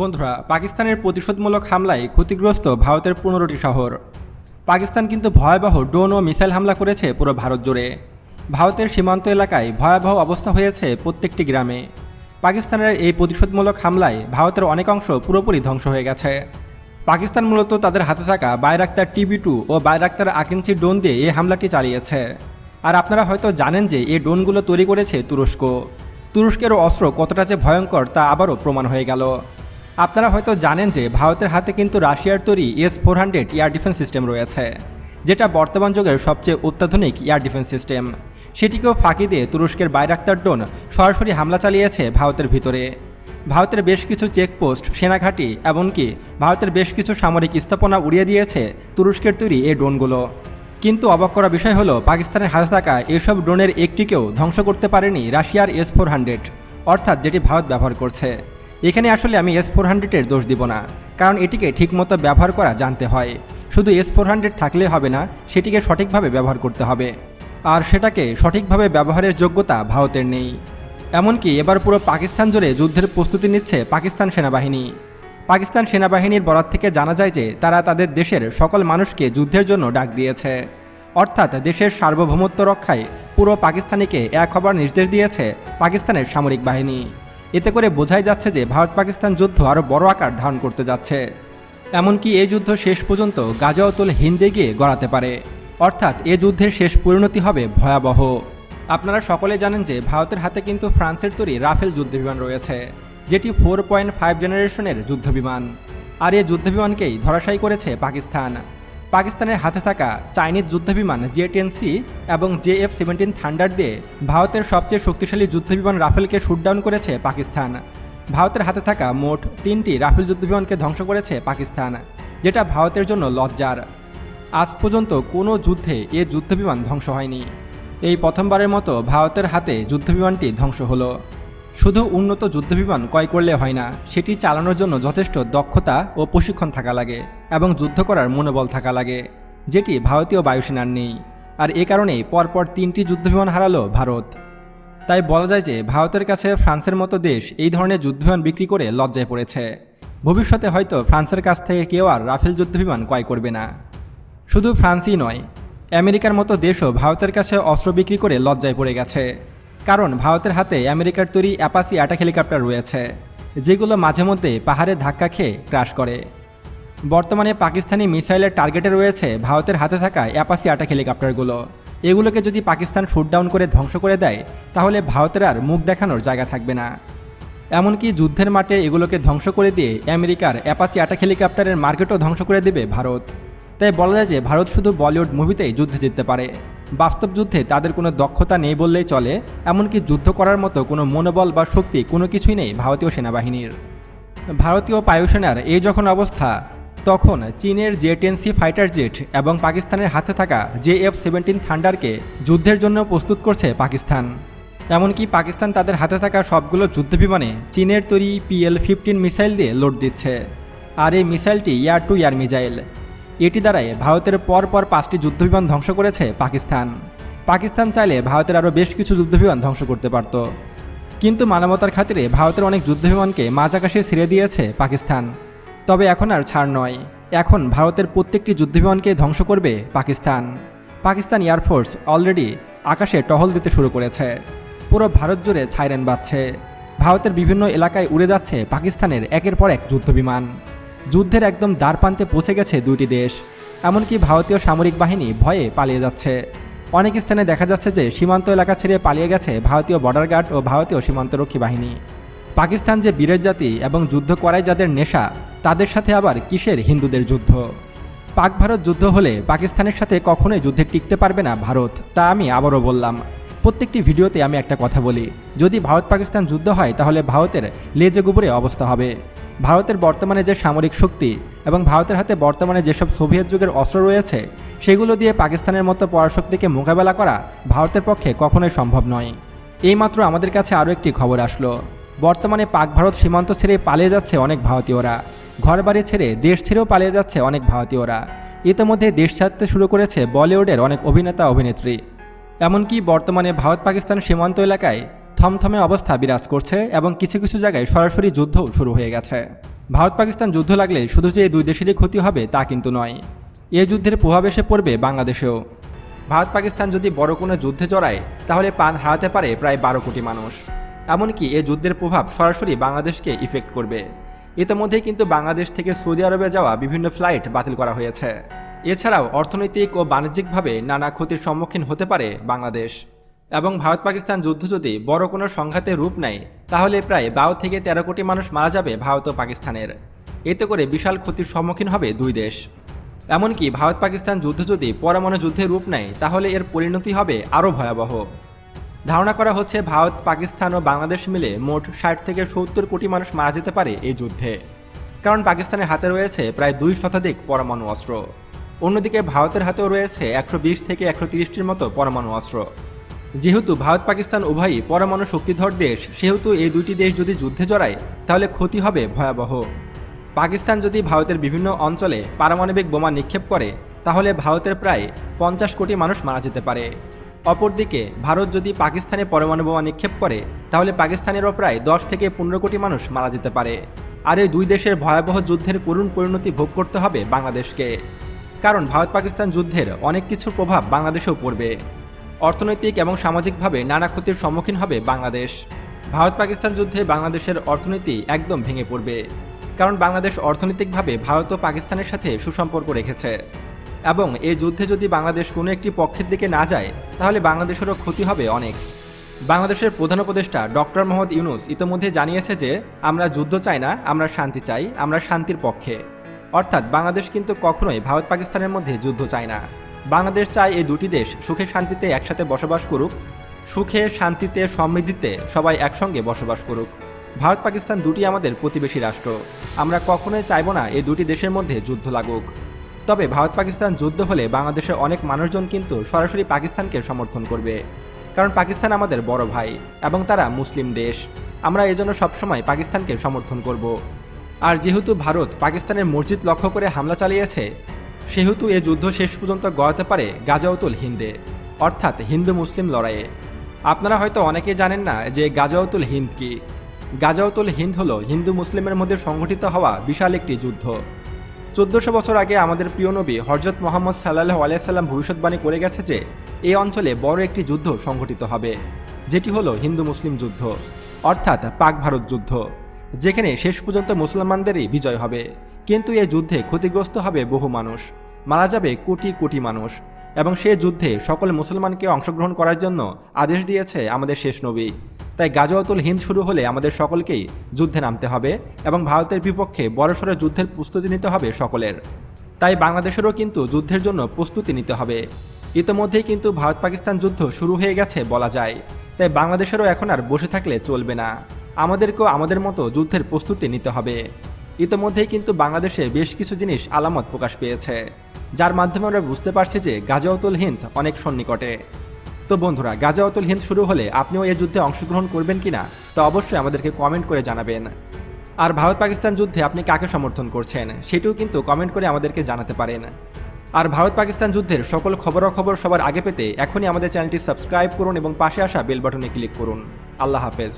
বন্ধুরা, পাকিস্তানের প্রতিশোধমূলক হামলায় ক্ষতিগ্রস্ত ভারতের পনেরোটি শহর। পাকিস্তান কিন্তু ভয়াবহ ড্রোন ও মিসাইল হামলা করেছে পুরো ভারত জুড়ে। ভারতের সীমান্ত এলাকায় ভয়াবহ অবস্থা হয়েছে প্রত্যেকটি গ্রামে। পাকিস্তানের এই প্রতিশোধমূলক হামলায় ভারতের অনেক অংশ পুরোপুরি ধ্বংস হয়ে গেছে। পাকিস্তান মূলত তাদের হাতে থাকা বাইরাক্তার টিবি টু ও বাইরাক্তার আকিঞ্চি ড্রোন দিয়ে এই হামলাটি চালিয়েছে। আর আপনারা হয়তো জানেন যে এই ড্রোনগুলো তৈরি করেছে তুরস্ক। তুরস্কের অস্ত্র কতটা যে ভয়ঙ্কর তা আবারও প্রমাণ হয়ে গেল। আপনারা হয়তো জানেন যে ভারতের হাতে কিন্তু রাশিয়ার তৈরি S four hundred air defence system রয়েছে, যেটা বর্তমান যুগের সবচেয়ে অত্যাধুনিক এয়ার ডিফেন্স সিস্টেম। সেটিকেও ফাঁকি দিয়ে তুরস্কের বাইরাক্তার ড্রোন সরাসরি হামলা চালিয়েছে ভারতের ভিতরে। ভারতের বেশ কিছু চেকপোস্ট, সেনাঘাঁটি, এমনকি ভারতের বেশ কিছু সামরিক স্থাপনা উড়িয়ে দিয়েছে তুরস্কের তৈরি এই ড্রোনগুলো। কিন্তু অবাক করা বিষয় হলো, পাকিস্তানের হাতে থাকা এসব ড্রোনের একটিকেও ধ্বংস করতে পারেনি রাশিয়ার এস ফোর হান্ড্রেড, অর্থাৎ যেটি ভারত ব্যবহার করছে। এখানে আসলে আমি এস ফোর হান্ড্রেডের দোষ দিব না, কারণ এটিকে ঠিকমতো ব্যবহার করা জানতে হয়। শুধু এস ফোর হান্ড্রেড থাকলে হবে না, সেটিকে সঠিকভাবে ব্যবহার করতে হবে। আর সেটাকে সঠিকভাবে ব্যবহারের যোগ্যতা ভারতের নেই। এমনকি এবার পুরো পাকিস্তান জুড়ে যুদ্ধের প্রস্তুতি নিচ্ছে পাকিস্তান সেনাবাহিনী। পাকিস্তান সেনাবাহিনীর বরাত থেকে জানা যায় যে, তারা তাদের দেশের সকল মানুষকে যুদ্ধের জন্য ডাক দিয়েছে। অর্থাৎ দেশের সার্বভৌমত্ব রক্ষায় পুরো পাকিস্তানিকে এক হবার নির্দেশ দিয়েছে পাকিস্তানের সামরিক বাহিনী। এতে করে বোঝাই যাচ্ছে যে ভারত পাকিস্তান যুদ্ধ আরও বড় আকার ধারণ করতে যাচ্ছে। এমনকি এই যুদ্ধ শেষ পর্যন্ত গাজাওতুল হিন্দে গিয়ে গড়াতে পারে। অর্থাৎ এ যুদ্ধের শেষ পরিণতি হবে ভয়াবহ। আপনারা সকলে জানেন যে ভারতের হাতে কিন্তু ফ্রান্সের তৈরি রাফেল যুদ্ধবিমান রয়েছে, যেটি ফোর পয়েন্ট ফাইভ জেনারেশনের যুদ্ধবিমান। আর এই যুদ্ধবিমানকেই ধরাশায়ী করেছে পাকিস্তান। পাকিস্তানের হাতে থাকা চাইনিজ যুদ্ধবিমান জে টেন সি এবং জে এফ সেভেন্টিন থান্ডার দিয়ে ভারতের সবচেয়ে শক্তিশালী যুদ্ধবিমান রাফেলকে শুটডাউন করেছে পাকিস্তান। ভারতের হাতে থাকা মোট তিনটি রাফেল যুদ্ধবিমানকে ধ্বংস করেছে পাকিস্তান, যেটা ভারতের জন্য লজ্জার। আজ পর্যন্ত কোনো যুদ্ধে এ যুদ্ধবিমান ধ্বংস হয়নি। এই প্রথমবারের মতো ভারতের হাতে যুদ্ধবিমানটি ধ্বংস হলো। শুধু উন্নত যুদ্ধবিমান ক্রয় করলে হয় না, সেটি চালানোর জন্য যথেষ্ট দক্ষতা ও প্রশিক্ষণ থাকা লাগে এবং যুদ্ধ করার মনোবল থাকা লাগে, যেটি ভারতীয় বায়ুসেনার নেই। আর এ কারণেই পরপর তিনটি যুদ্ধবিমান হারালো ভারত। তাই বলা যায় যে ভারতের কাছে ফ্রান্সের মতো দেশ এই ধরনের যুদ্ধবিমান বিক্রি করে লজ্জায় পড়েছে। ভবিষ্যতে হয়তো ফ্রান্সের কাছ থেকে কেউ আর রাফেল যুদ্ধবিমান ক্রয় করবে না। শুধু ফ্রান্সই নয়, আমেরিকার মতো দেশও ভারতের কাছে অস্ত্র বিক্রি করে লজ্জায় পড়ে গেছে। কারণ ভারতের হাতে আমেরিকার তৈরি অ্যাপাসি অ্যাটাক হেলিকপ্টার রয়েছে, যেগুলো মাঝে মধ্যে পাহাড়ে ধাক্কা খেয়ে ক্রাশ করে। বর্তমানে পাকিস্তানি মিসাইলের টার্গেটে রয়েছে ভারতের হাতে থাকা অ্যাপাসি অ্যাটাক হেলিকপ্টারগুলো। এগুলোকে যদি পাকিস্তান শুটডাউন করে ধ্বংস করে দেয়, তাহলে ভারতের আর মুখ দেখানোর জায়গা থাকবে না। এমনকি যুদ্ধের মাঠে এগুলোকে ধ্বংস করে দিয়ে আমেরিকার অ্যাপাচি অ্যাটাক হেলিকপ্টারের মার্কেটও ধ্বংস করে দেবে ভারত। তাই বলা যায় যে ভারত শুধু বলিউড মুভিতেই যুদ্ধে জিততে পারে। বাস্তব যুদ্ধে তাদের কোনো দক্ষতা নেই বললেই চলে, এমনকি যুদ্ধ করার মতো কোনো মনোবল বা শক্তি কোনো কিছুই নেই ভারতীয় সেনাবাহিনীর। ভারতীয় বায়ুসেনার এই যখন অবস্থা, তখন চীনের J ten C fighter jet এবং পাকিস্তানের হাতে থাকা জে এফ সেভেন্টিন থান্ডারকে যুদ্ধের জন্য প্রস্তুত করছে পাকিস্তান। এমনকি পাকিস্তান তাদের হাতে থাকা সবগুলো যুদ্ধবিমানে চীনের তৈরি পিএল ফিফটিন মিসাইল দিয়ে লোড দিচ্ছে। আর এই মিসাইলটি এয়ার টু এয়ার মিসাইল। এটি দ্বারাই ভারতের পরপর পাঁচটি যুদ্ধবিমান ধ্বংস করেছে পাকিস্তান। পাকিস্তান চাইলে ভারতের আরও বেশ কিছু যুদ্ধবিমান ধ্বংস করতে পারত। কিন্তু মানবতার খাতিরে ভারতের অনেক যুদ্ধবিমানকে মাঝ আকাশে ছেড়ে দিয়েছে পাকিস্তান। তবে এখন আর ছাড় নয়। এখন ভারতের প্রত্যেকটি যুদ্ধবিমানকে ধ্বংস করবে পাকিস্তান। পাকিস্তান এয়ারফোর্স অলরেডি আকাশে টহল দিতে শুরু করেছে। পুরো ভারত জুড়ে ছাইরেন বাজছে। ভারতের বিভিন্ন এলাকায় উড়ে যাচ্ছে পাকিস্তানের একের পর এক যুদ্ধবিমান। যুদ্ধের একদম দ্বারপ্রান্তে পৌঁছে গেছে দুইটি দেশ। এমনকি ভারতীয় সামরিক বাহিনী ভয়ে পালিয়ে যাচ্ছে। অনেক স্থানে দেখা যাচ্ছে যে সীমান্ত এলাকা ছেড়ে পালিয়ে গেছে ভারতীয় বর্ডার গার্ড ও ভারতীয় সীমান্তরক্ষী বাহিনী। পাকিস্তান যে বীরের জাতি এবং যুদ্ধ করায় যাদের নেশা, তাদের সাথে আবার কিসের হিন্দুদের যুদ্ধ? পাক ভারত যুদ্ধ হলে পাকিস্তানের সাথে কখনোই যুদ্ধে টিকতে পারবে না ভারত, তা আমি আবারও বললাম। প্রত্যেকটি ভিডিওতে আমি একটা কথা বলি, যদি ভারত পাকিস্তান যুদ্ধ হয় তাহলে ভারতের লেজে গোবরে অবস্থা হবে। ভারতের বর্তমানে যে সামরিক শক্তি এবং ভারতের হাতে বর্তমানে যেসব সোভিয়েত যুগের অস্ত্র রয়েছে, সেগুলো দিয়ে পাকিস্তানের মতো পরাশক্তিকে মোকাবেলা করা ভারতের পক্ষে কখনোই সম্ভব নয়। এইমাত্র আমাদের কাছে আরও একটি খবর আসলো। বর্তমানে পাক ভারত সীমান্ত ছেড়ে পালিয়ে যাচ্ছে অনেক ভারতীয়রা। ঘরবাড়ি ছেড়ে দেশ ছেড়েও পালিয়ে যাচ্ছে অনেক ভারতীয়রা। ইতিমধ্যে দেশ ছাড়তে শুরু করেছে বলিউডের অনেক অভিনেতা, অভিনেত্রী। এমনকি বর্তমানে ভারত পাকিস্তান সীমান্ত এলাকায় থমথমে অবস্থা বিরাজ করছে এবং কিছু কিছু জায়গায় সরাসরি যুদ্ধও শুরু হয়ে গেছে। ভারত পাকিস্তান যুদ্ধ লাগলে শুধু যে দুই দেশেরই ক্ষতি হবে তা কিন্তু নয়। এই যুদ্ধের প্রভাব এসে পড়বে বাংলাদেশেও। ভারত পাকিস্তান যদি বড় কোনো যুদ্ধে জড়ায়, তাহলে পান হারাতে পারে প্রায় বারো কোটি মানুষ। এমনকি এ যুদ্ধের প্রভাব সরাসরি বাংলাদেশকে ইফেক্ট করবে। ইতিমধ্যেই কিন্তু বাংলাদেশ থেকে সৌদি আরবে যাওয়া বিভিন্ন ফ্লাইট বাতিল করা হয়েছে। এছাড়াও অর্থনৈতিক ও বাণিজ্যিকভাবে নানা ক্ষতির সম্মুখীন হতে পারে বাংলাদেশ। এবং ভারত পাকিস্তান যুদ্ধ যদি বড় কোনো সংঘাতে রূপ নেয়, তাহলে প্রায় বারো থেকে তেরো কোটি মানুষ মারা যাবে ভারত ও পাকিস্তানের। এতে করে বিশাল ক্ষতির সম্মুখীন হবে দুই দেশ। এমনকি ভারত পাকিস্তান যুদ্ধ যদি পরমাণু যুদ্ধে রূপ নেয়, তাহলে এর পরিণতি হবে আরও ভয়াবহ। ধারণা করা হচ্ছে ভারত, পাকিস্তান ও বাংলাদেশ মিলে মোট ষাট থেকে সত্তর কোটি মানুষ মারা যেতে পারে এই যুদ্ধে। কারণ পাকিস্তানের হাতে রয়েছে প্রায় দুই শতাধিক পরমাণু অস্ত্র। অন্যদিকে ভারতের হাতেও রয়েছে একশো বিশ থেকে একশো তিরিশটির মতো পরমাণু অস্ত্র। যেহেতু ভারত, পাকিস্তান উভয়ই পরমাণু শক্তিধর দেশ, সেহেতু এই দুইটি দেশ যদি যুদ্ধে জড়ায়, তাহলে ক্ষতি হবে ভয়াবহ। পাকিস্তান যদি ভারতের বিভিন্ন অঞ্চলে পারমাণবিক বোমা নিক্ষেপ করে, তাহলে ভারতের প্রায় পঞ্চাশ কোটি মানুষ মারা যেতে পারে। অপরদিকে, ভারত যদি পাকিস্তানে পরমাণু বোমা নিক্ষেপ করে, তাহলে পাকিস্তানেরও প্রায় দশ থেকে পনেরো কোটি মানুষ মারা যেতে পারে। আর এই দুই দেশের ভয়াবহ যুদ্ধের করুণ পরিণতি ভোগ করতে হবে বাংলাদেশকে। কারণ ভারত পাকিস্তান যুদ্ধের অনেক কিছুর প্রভাব বাংলাদেশেও পড়বে। অর্থনৈতিক এবং সামাজিকভাবে নানা ক্ষতির সম্মুখীন হবে বাংলাদেশ। ভারত পাকিস্তান যুদ্ধে বাংলাদেশের অর্থনীতি একদম ভেঙে পড়বে, কারণ বাংলাদেশ অর্থনৈতিকভাবে ভারত ও পাকিস্তানের সাথে সুসম্পর্ক রেখেছে। এবং এই যুদ্ধে যদি বাংলাদেশ কোনো একটি পক্ষের দিকে না যায়, তাহলে বাংলাদেশেরও ক্ষতি হবে অনেক। বাংলাদেশের প্রধান উপদেষ্টা ডক্টর মোহাম্মদ ইউনুস ইতোমধ্যে জানিয়েছে যে, আমরা যুদ্ধ চাই না, আমরা শান্তি চাই, আমরা শান্তির পক্ষে। অর্থাৎ বাংলাদেশ কিন্তু কখনোই ভারত পাকিস্তানের মধ্যে যুদ্ধ চায় না। বাংলাদেশ চায় এই দুটি দেশ সুখে শান্তিতে একসাথে বসবাস করুক, সুখে শান্তিতে সমৃদ্ধিতে সবাই একসঙ্গে বসবাস করুক। ভারত পাকিস্তান দুটি আমাদের প্রতিবেশী রাষ্ট্র। আমরা কখনোই চাইব না এই দুটি দেশের মধ্যে যুদ্ধ লাগুক। তবে ভারত পাকিস্তান যুদ্ধ হলে বাংলাদেশের অনেক মানুষজন কিন্তু সরাসরি পাকিস্তানকে সমর্থন করবে। কারণ পাকিস্তান আমাদের বড় ভাই এবং তারা মুসলিম দেশ। আমরা এজন্য সবসময় পাকিস্তানকে সমর্থন করব। আর যেহেতু ভারত পাকিস্তানের মসজিদ লক্ষ্য করে হামলা চালিয়েছে সেহেতু এ যুদ্ধ শেষ পর্যন্ত গড়াতে পারে গাজাউতুল হিন্দে, অর্থাৎ হিন্দু মুসলিম লড়াইয়ে। আপনারা হয়তো অনেকেই জানেন না যে গাজাউতুল হিন্দ কি। গাজাউতুল হিন্দ হলো হিন্দু মুসলিমের মধ্যে সংঘটিত হওয়া বিশাল একটি যুদ্ধ। চোদ্দশো বছর আগে আমাদের প্রিয় নবী হরজত মোহাম্মদ সাল্লাহ আলাইসাল্লাম ভবিষ্যৎবাণী করে গেছে যে এই অঞ্চলে বড় একটি যুদ্ধ সংঘটিত হবে, যেটি হলো হিন্দু মুসলিম যুদ্ধ, অর্থাৎ পাক ভারত যুদ্ধ, যেখানে শেষ পর্যন্ত মুসলমানদেরই বিজয় হবে। কিন্তু এই যুদ্ধে ক্ষতিগ্রস্ত হবে বহু মানুষ। মারা যাবে কোটি কোটি মানুষ। এবং সে যুদ্ধে সকল মুসলমানকে অংশগ্রহণ করার জন্য আদেশ দিয়েছে আমাদের শেষ নবী। তাই গাজওয়াতুল হিন্দ শুরু হলে আমাদের সকলকেই যুদ্ধে নামতে হবে এবং ভারতের বিপক্ষে বড়সড় যুদ্ধের প্রস্তুতি নিতে হবে সকলের। তাই বাংলাদেশেরও কিন্তু যুদ্ধের জন্য প্রস্তুতি নিতে হবে। ইতোমধ্যেই কিন্তু ভারত পাকিস্তান যুদ্ধ শুরু হয়ে গেছে বলা যায়। তাই বাংলাদেশেরও এখন আর বসে থাকলে চলবে না। আমাদেরকেও আমাদের মতো যুদ্ধের প্রস্তুতি নিতে হবে। ইতোমধ্যেই কিন্তু বাংলাদেশে বেশ কিছু জিনিস আলামত প্রকাশ পেয়েছে, যার মাধ্যমে আমরা বুঝতে পারছি যে গাজাউতুল হিন্দ অনেক সন্নিকটে। তো বন্ধুরা গাজাওয়াতুল হিন্দ শুরু হলে আপনিও এই যুদ্ধে অংশগ্রহণ করবেন কিনা, তা অবশ্যই আমাদেরকে কমেন্ট করে জানাবেন। আর ভারত পাকিস্তান যুদ্ধে আপনি কাকে সমর্থন করছেন, সেটিও কিন্তু কমেন্ট করে আমাদেরকে জানাতে পারেন। আর ভারত পাকিস্তান যুদ্ধের সকল খবরাখবর সবার আগে পেতে এখনই আমাদের চ্যানেলটি সাবস্ক্রাইব করুন এবং পাশে আসা বেল বাটনে ক্লিক করুন। আল্লাহ হাফেজ।